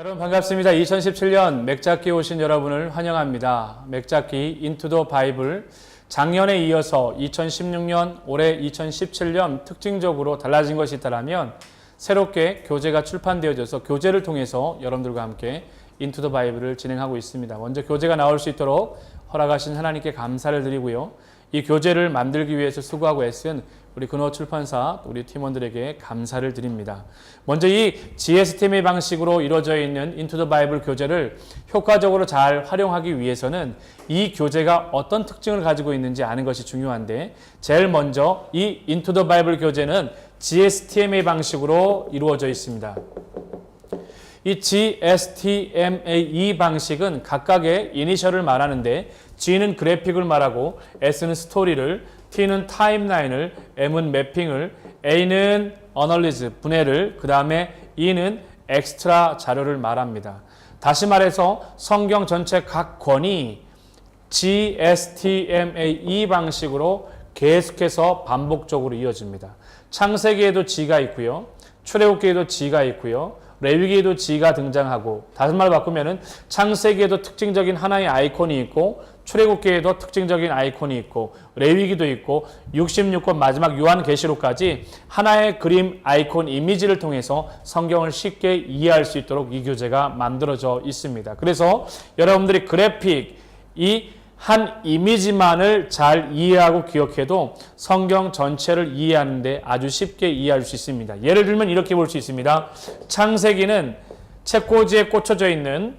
자, 여러분 반갑습니다. 2017년 맥잡기 오신 여러분을 환영합니다. 맥잡기 인투 더 바이블 작년에 이어서 2016년 올해 2017년 특징적으로 달라진 것이 있다면 새롭게 교재가 출판되어져서 교재를 통해서 여러분들과 함께 인투 더 바이블을 진행하고 있습니다. 먼저 교재가 나올 수 있도록 허락하신 하나님께 감사를 드리고요. 이 교재를 만들기 위해서 수고하고 애쓴 우리 근호 출판사 우리 팀원들에게 감사를 드립니다. 먼저 이 GSTM의 방식으로 이루어져 있는 인투 더 바이블 교재를 효과적으로 잘 활용하기 위해서는 이 교재가 어떤 특징을 가지고 있는지 아는 것이 중요한데 제일 먼저 이 인투 더 바이블 교재는 GSTM의 방식으로 이루어져 있습니다. 이 GSTMA 방식은 각각의 이니셜을 말하는데 G는 그래픽을 말하고 S는 스토리를 T는 타임라인을 M은 매핑을 A는 어널리즈 분해를 그 다음에 E는 엑스트라 자료를 말합니다. 다시 말해서 성경 전체 각 권이 GSTMA 방식으로 계속해서 반복적으로 이어집니다. 창세기에도 G가 있고요. 출애굽기에도 G가 있고요. 레위기에도 G가 등장하고 다른 말 바꾸면은 창세기에도 특징적인 하나의 아이콘이 있고 출애굽기에도 특징적인 아이콘이 있고 레위기도 있고 66권 마지막 요한계시록까지 하나의 그림 아이콘 이미지를 통해서 성경을 쉽게 이해할 수 있도록 이 교재가 만들어져 있습니다. 그래서 여러분들이 그래픽 이 한 이미지만을 잘 이해하고 기억해도 성경 전체를 이해하는데 아주 쉽게 이해할 수 있습니다. 예를 들면 이렇게 볼 수 있습니다. 창세기는 책꽂이에 꽂혀져 있는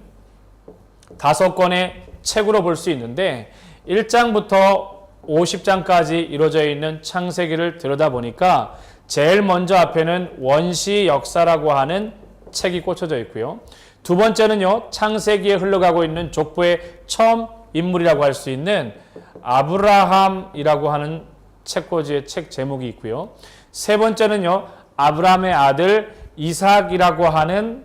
다섯 권의 책으로 볼 수 있는데 1장부터 50장까지 이루어져 있는 창세기를 들여다보니까 제일 먼저 앞에는 원시 역사라고 하는 책이 꽂혀져 있고요. 두 번째는요, 창세기에 흘러가고 있는 족보의 처음 인물이라고 할 수 있는 아브라함이라고 하는 책꽂이의 책 제목이 있고요. 세 번째는요, 아브라함의 아들 이삭이라고 하는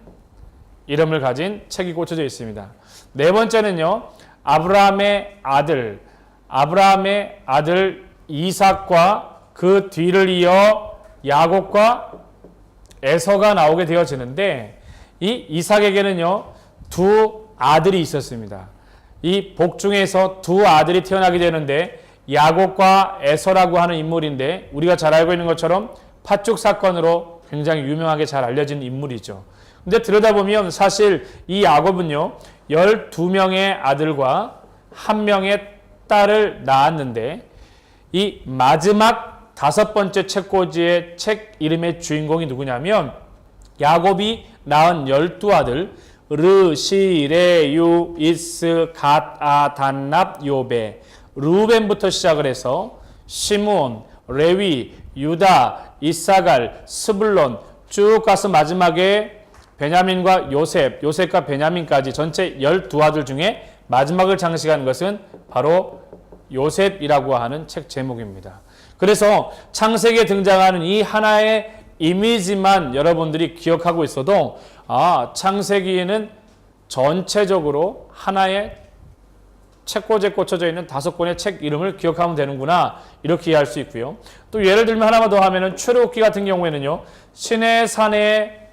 이름을 가진 책이 꽂혀져 있습니다. 네 번째는요, 아브라함의 아들, 아브라함의 아들 이삭과 그 뒤를 이어 야곱과 에서가 나오게 되어지는데 이 이삭에게는요 두 아들이 있었습니다. 이 복중에서 두 아들이 태어나게 되는데 야곱과 에서라고 하는 인물인데 우리가 잘 알고 있는 것처럼 팥죽 사건으로 굉장히 유명하게 잘 알려진 인물이죠. 근데 들여다보면 사실 이 야곱은요 12명의 아들과 한 명의 딸을 낳았는데 이 마지막 다섯 번째 책꽂이의 책 이름의 주인공이 누구냐면 야곱이 낳은 열두 아들 르, 시, 레, 유, 이스, 갓, 아, 단납, 요베 루벤부터 시작을 해서 시므온, 레위, 유다, 이사갈, 스불론 쭉 가서 마지막에 베냐민과 요셉, 요셉과 베냐민까지 전체 열두 아들 중에 마지막을 장식한 것은 바로 요셉이라고 하는 책 제목입니다. 그래서 창세기에 등장하는 이 하나의 이미지만 여러분들이 기억하고 있어도 아, 창세기에는 전체적으로 하나의 책꽂이에 꽂혀져 있는 다섯 권의 책 이름을 기억하면 되는구나 이렇게 이해할 수 있고요. 또 예를 들면 하나만 더 하면은 출애굽기 같은 경우에는요. 신의 산에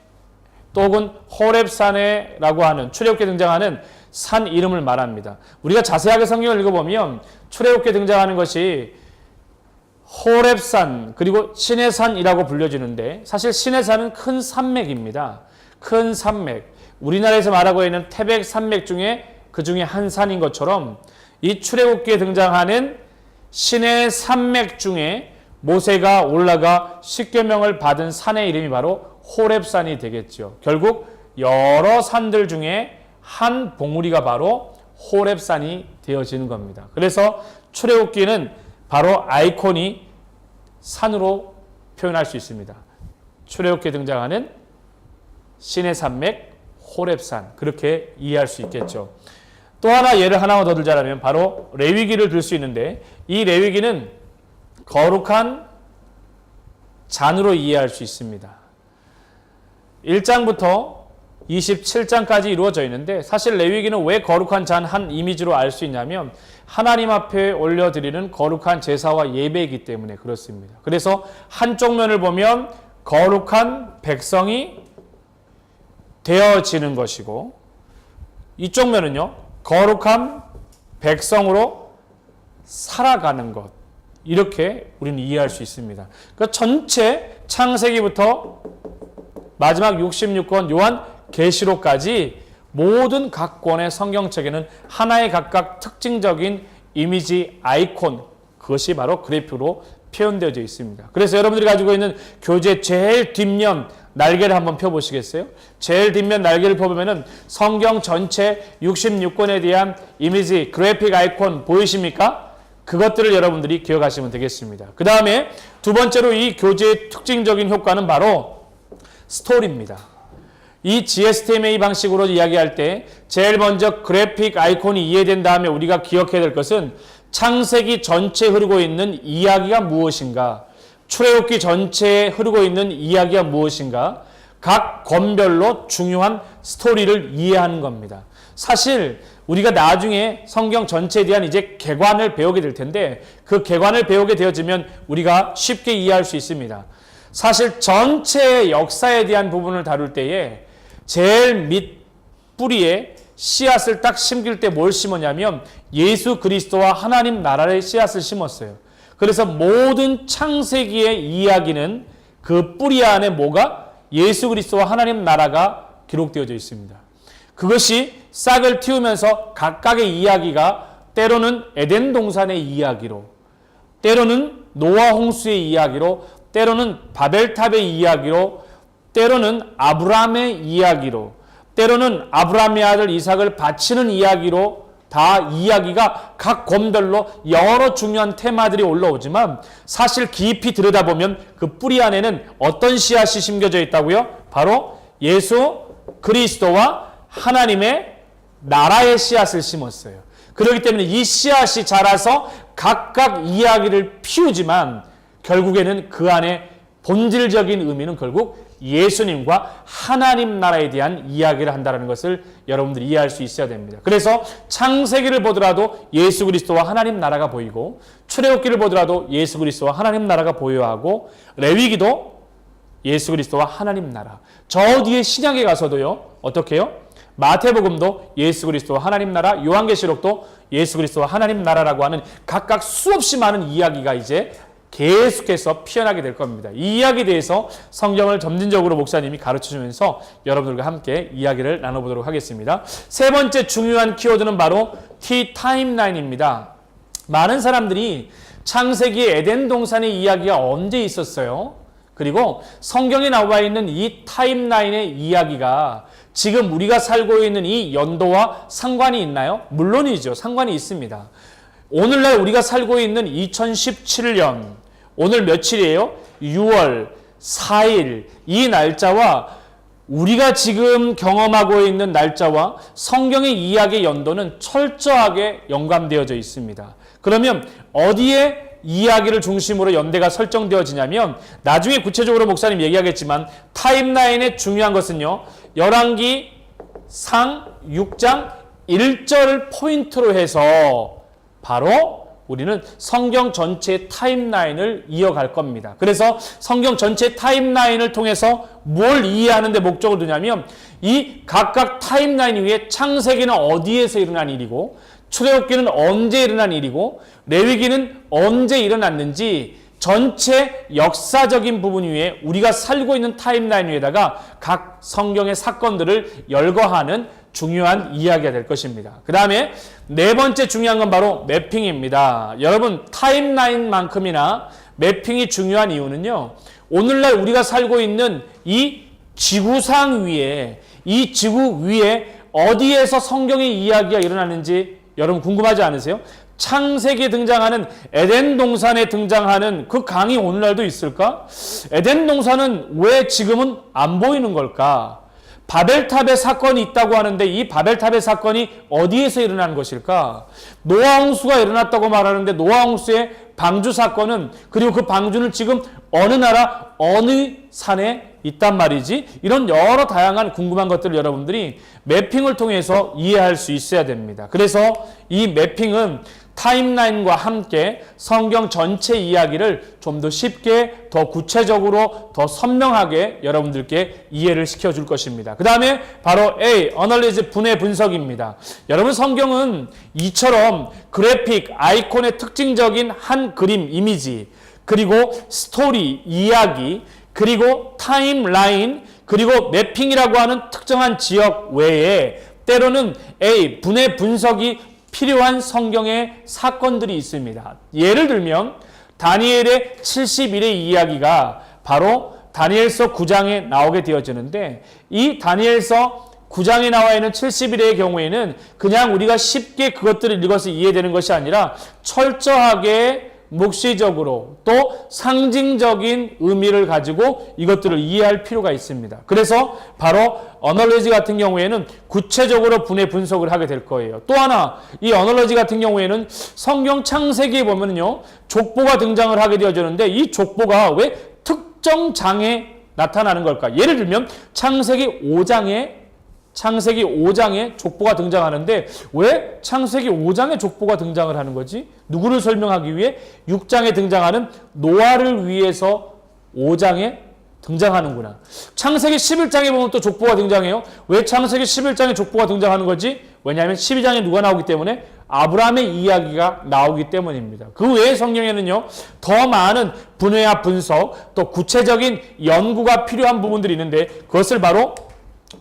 또는 호렙산에라고 하는 출애굽기에 등장하는 산 이름을 말합니다. 우리가 자세하게 성경을 읽어보면 출애굽기에 등장하는 것이 호렙산 그리고 신의 산이라고 불려지는데 사실 신의 산은 큰 산맥입니다. 큰 산맥. 우리나라에서 말하고 있는 태백 산맥 중에 그 중에 한 산인 것처럼 이 출애굽기에 등장하는 신의 산맥 중에 모세가 올라가 십계명을 받은 산의 이름이 바로 호렙산이 되겠죠. 결국 여러 산들 중에 한 봉우리가 바로 호렙산이 되어지는 겁니다. 그래서 출애굽기는 바로 아이콘이 산으로 표현할 수 있습니다. 출애굽기에 등장하는 신의 산맥 호렙산 그렇게 이해할 수 있겠죠. 또 하나 예를 하나만 더 들자면 바로 레위기를 들 수 있는데 이 레위기는 거룩한 잔으로 이해할 수 있습니다. 1장부터 27장까지 이루어져 있는데 사실 레위기는 왜 거룩한 잔 한 이미지로 알 수 있냐면 하나님 앞에 올려드리는 거룩한 제사와 예배이기 때문에 그렇습니다. 그래서 한쪽 면을 보면 거룩한 백성이 되어지는 것이고 이쪽 면은요 거룩한 백성으로 살아가는 것 이렇게 우리는 이해할 수 있습니다. 그 전체 창세기부터 마지막 66권 요한 계시록까지 모든 각 권의 성경책에는 하나의 각각 특징적인 이미지 아이콘 그것이 바로 그래프로 표현되어져 있습니다. 그래서 여러분들이 가지고 있는 교재 제일 뒷면 날개를 한번 펴보시겠어요? 제일 뒷면 날개를 펴보면은 성경 전체 66권에 대한 이미지 그래픽 아이콘 보이십니까? 그것들을 여러분들이 기억하시면 되겠습니다. 그 다음에 두 번째로 이 교재의 특징적인 효과는 바로 스토리입니다. 이 GSTMA 방식으로 이야기할 때 제일 먼저 그래픽 아이콘이 이해된 다음에 우리가 기억해야 될 것은 창세기 전체에 흐르고 있는 이야기가 무엇인가 출애굽기 전체에 흐르고 있는 이야기가 무엇인가 각 권별로 중요한 스토리를 이해하는 겁니다. 사실 우리가 나중에 성경 전체에 대한 이제 개관을 배우게 될 텐데 그 개관을 배우게 되어지면 우리가 쉽게 이해할 수 있습니다. 사실 전체의 역사에 대한 부분을 다룰 때에 제일 밑 뿌리에 씨앗을 딱 심길 때 뭘 심었냐면 예수 그리스도와 하나님 나라의 씨앗을 심었어요. 그래서 모든 창세기의 이야기는 그 뿌리 안에 뭐가 예수 그리스도와 하나님 나라가 기록되어져 있습니다. 그것이 싹을 틔우면서 각각의 이야기가 때로는 에덴 동산의 이야기로, 때로는 노아 홍수의 이야기로, 때로는 바벨탑의 이야기로, 때로는 아브라함의 이야기로, 때로는 아브라함의 아들 이삭을 바치는 이야기로 다 이야기가 각 권별로 여러 중요한 테마들이 올라오지만 사실 깊이 들여다보면 그 뿌리 안에는 어떤 씨앗이 심겨져 있다고요? 바로 예수 그리스도와 하나님의 나라의 씨앗을 심었어요. 그렇기 때문에 이 씨앗이 자라서 각각 이야기를 피우지만 결국에는 그 안에 본질적인 의미는 결국 예수님과 하나님 나라에 대한 이야기를 한다는 것을 여러분들이 이해할 수 있어야 됩니다. 그래서 창세기를 보더라도 예수 그리스도와 하나님 나라가 보이고 출애굽기를 보더라도 예수 그리스도와 하나님 나라가 보여하고 레위기도 예수 그리스도와 하나님 나라. 저 뒤에 신약에 가서도요. 어떻게 해요? 마태복음도 예수 그리스도와 하나님 나라, 요한계시록도 예수 그리스도와 하나님 나라라고 하는 각각 수없이 많은 이야기가 이제 계속해서 피어나게 될 겁니다. 이 이야기에 대해서 성경을 점진적으로 목사님이 가르쳐 주면서 여러분들과 함께 이야기를 나눠보도록 하겠습니다. 세 번째 중요한 키워드는 바로 T 타임라인입니다. 많은 사람들이 창세기 에덴 동산의 이야기가 언제 있었어요? 그리고 성경에 나와 있는 이 타임라인의 이야기가 지금 우리가 살고 있는 이 연도와 상관이 있나요? 물론이죠. 상관이 있습니다. 오늘날 우리가 살고 있는 2017년 오늘 며칠이에요? 6월 4일 이 날짜와 우리가 지금 경험하고 있는 날짜와 성경의 이야기의 연도는 철저하게 연관되어져 있습니다. 그러면 어디에 이야기를 중심으로 연대가 설정되어지냐면 나중에 구체적으로 목사님 얘기하겠지만 타임라인의 중요한 것은요. 열왕기 상 6장 1절을 포인트로 해서 바로 우리는 성경 전체의 타임라인을 이어갈 겁니다. 그래서 성경 전체 타임라인을 통해서 뭘 이해하는데 목적을 두냐면 이 각각 타임라인 위에 창세기는 어디에서 일어난 일이고 출애굽기는 언제 일어난 일이고 레위기는 언제 일어났는지 전체 역사적인 부분 위에 우리가 살고 있는 타임라인 위에다가 각 성경의 사건들을 열거하는 중요한 이야기가 될 것입니다. 그 다음에 네 번째 중요한 건 바로 매핑입니다. 여러분 타임라인만큼이나 매핑이 중요한 이유는요. 오늘날 우리가 살고 있는 이 지구상 위에 이 지구 위에 어디에서 성경의 이야기가 일어나는지 여러분 궁금하지 않으세요? 창세기에 등장하는 에덴 동산에 등장하는 그 강이 오늘날도 있을까? 에덴 동산은 왜 지금은 안 보이는 걸까? 바벨탑의 사건이 있다고 하는데 이 바벨탑의 사건이 어디에서 일어난 것일까? 노아 홍수가 일어났다고 말하는데 노아 홍수의 방주 사건은 그리고 그 방주는 지금 어느 나라 어느 산에 있단 말이지 이런 여러 다양한 궁금한 것들을 여러분들이 매핑을 통해서 이해할 수 있어야 됩니다. 그래서 이 매핑은 타임라인과 함께 성경 전체 이야기를 좀 더 쉽게, 더 구체적으로, 더 선명하게 여러분들께 이해를 시켜줄 것입니다. 그 다음에 바로 A, 어널리즈 분해 분석입니다. 여러분 성경은 이처럼 그래픽, 아이콘의 특징적인 한 그림, 이미지, 그리고 스토리, 이야기, 그리고 타임라인, 그리고 매핑이라고 하는 특정한 지역 외에 때로는 A, 분해 분석이 필요한 성경의 사건들이 있습니다. 예를 들면 다니엘의 70일의 이야기가 바로 다니엘서 9장에 나오게 되어지는데 이 다니엘서 9장에 나와 있는 70일의 경우에는 그냥 우리가 쉽게 그것들을 읽어서 이해되는 것이 아니라 철저하게 묵시적으로 또 상징적인 의미를 가지고 이것들을 이해할 필요가 있습니다. 그래서 바로 어널러지 같은 경우에는 구체적으로 분해 분석을 하게 될 거예요. 또 하나 이 어널러지 같은 경우에는 성경 창세기에 보면요 족보가 등장을 하게 되어지는데 이 족보가 왜 특정 장에 나타나는 걸까? 예를 들면 창세기 5장에 창세기 5장에 족보가 등장하는데 왜 창세기 5장에 족보가 등장을 하는 거지? 누구를 설명하기 위해 6장에 등장하는 노아를 위해서 5장에 등장하는구나. 창세기 11장에 보면 또 족보가 등장해요. 왜 창세기 11장에 족보가 등장하는 거지? 왜냐하면 12장에 누가 나오기 때문에 아브라함의 이야기가 나오기 때문입니다. 그 외에 성경에는요, 더 많은 분해와 분석, 또 구체적인 연구가 필요한 부분들이 있는데 그것을 바로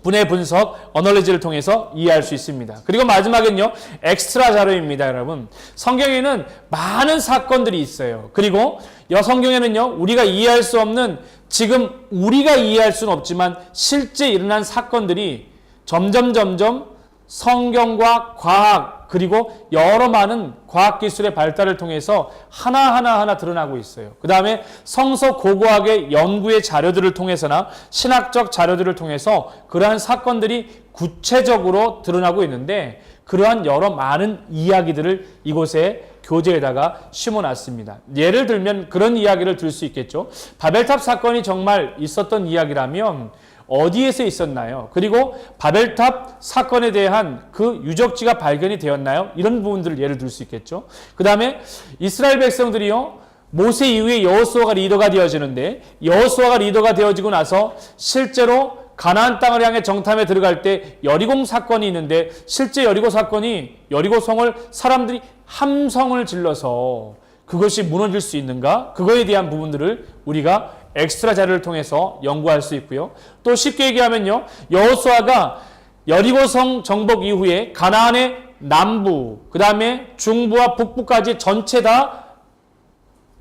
분해 분석, 어널리지를 통해서 이해할 수 있습니다. 그리고 마지막엔요, 엑스트라 자료입니다, 여러분. 성경에는 많은 사건들이 있어요. 그리고 여 성경에는요, 우리가 이해할 수 없는 지금 우리가 이해할 수는 없지만 실제 일어난 사건들이 점점 점점 성경과 과학 그리고 여러 많은 과학 기술의 발달을 통해서 하나하나 하나 드러나고 있어요. 그 다음에 성서 고고학의 연구의 자료들을 통해서나 신학적 자료들을 통해서 그러한 사건들이 구체적으로 드러나고 있는데 그러한 여러 많은 이야기들을 이곳에 교재에다가 심어놨습니다. 예를 들면 그런 이야기를 들 수 있겠죠. 바벨탑 사건이 정말 있었던 이야기라면 어디에서 있었나요? 그리고 바벨탑 사건에 대한 그 유적지가 발견이 되었나요? 이런 부분들을 예를 들 수 있겠죠. 그 다음에 이스라엘 백성들이요. 모세 이후에 여호수아가 리더가 되어지는데 여호수아가 리더가 되어지고 나서 실제로 가나안 땅을 향해 정탐에 들어갈 때 여리고 사건이 있는데 실제 여리고 사건이 여리고 성을 사람들이 함성을 질러서 그것이 무너질 수 있는가? 그거에 대한 부분들을 우리가 엑스트라 자료를 통해서 연구할 수 있고요. 또 쉽게 얘기하면요. 여호수아가 여리고성 정복 이후에 가나안의 남부, 그 다음에 중부와 북부까지 전체 다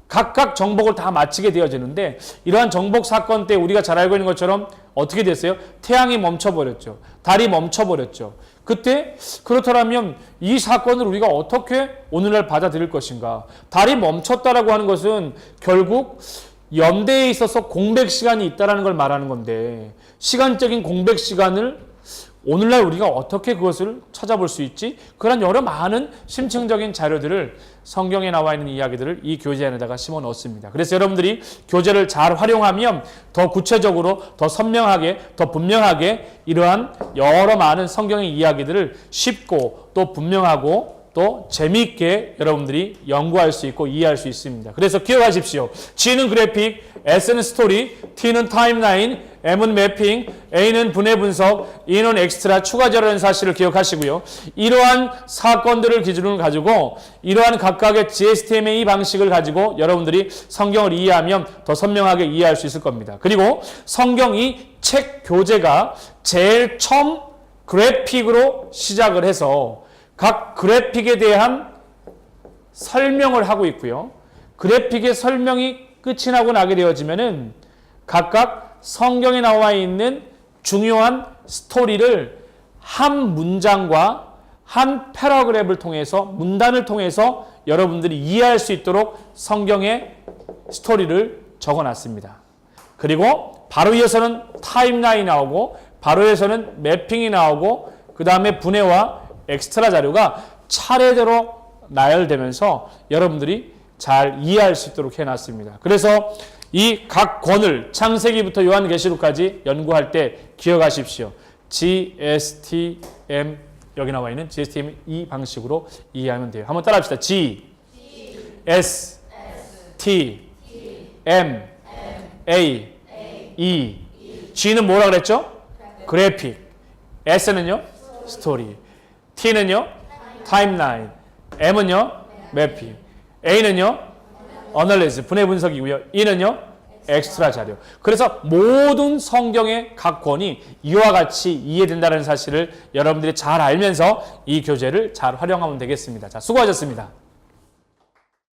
각각 정복을 다 마치게 되어지는데 이러한 정복 사건 때 우리가 잘 알고 있는 것처럼 어떻게 됐어요? 태양이 멈춰버렸죠. 달이 멈춰버렸죠. 그때 그렇더라면 이 사건을 우리가 어떻게 오늘날 받아들일 것인가? 달이 멈췄다라고 하는 것은 결국 연대에 있어서 공백 시간이 있다라는 걸 말하는 건데 시간적인 공백 시간을 오늘날 우리가 어떻게 그것을 찾아볼 수 있지? 그런 여러 많은 심층적인 자료들을 성경에 나와 있는 이야기들을 이 교재 안에다가 심어 넣습니다. 그래서 여러분들이 교재를 잘 활용하면 더 구체적으로, 더 선명하게, 더 분명하게 이러한 여러 많은 성경의 이야기들을 쉽고 또 분명하고 또 재미있게 여러분들이 연구할 수 있고 이해할 수 있습니다. 그래서 기억하십시오. G는 그래픽, S는 스토리, T는 타임라인, M은 매핑, A는 분해 분석, E는 엑스트라 추가 자료라는 사실을 기억하시고요. 이러한 사건들을 기준으로 가지고 이러한 각각의 GSTMA 방식을 가지고 여러분들이 성경을 이해하면 더 선명하게 이해할 수 있을 겁니다. 그리고 성경 이 책 교재가 제일 처음 그래픽으로 시작을 해서 각 그래픽에 대한 설명을 하고 있고요. 그래픽의 설명이 끝이 나고 나게 되어지면은 각각 성경에 나와 있는 중요한 스토리를 한 문장과 한 패러그랩을 통해서 문단을 통해서 여러분들이 이해할 수 있도록 성경의 스토리를 적어 놨습니다. 그리고 바로 이어서는 타임라인이 나오고 바로 이어서는 매핑이 나오고 그 다음에 분해와 엑스트라 자료가 차례대로 나열되면서 여러분들이 잘 이해할 수 있도록 해놨습니다. 그래서 이 각 권을 창세기부터 요한계시록까지 연구할 때 기억하십시오. GSTMA 여기 나와 있는 GSTM 이 방식으로 이해하면 돼요. 한번 따라합시다. G, S, T, M, A, E. G는 뭐라 그랬죠? 그래픽. S는요? 스토리. T는요? 타임라인. M은요? 매핑. A는요? 어널리즈, 분해 분석이고요. E는요? 엑스트라 자료. 그래서 모든 성경의 각 권이 이와 같이 이해된다는 사실을 여러분들이 잘 알면서 이 교재를 잘 활용하면 되겠습니다. 자, 수고하셨습니다.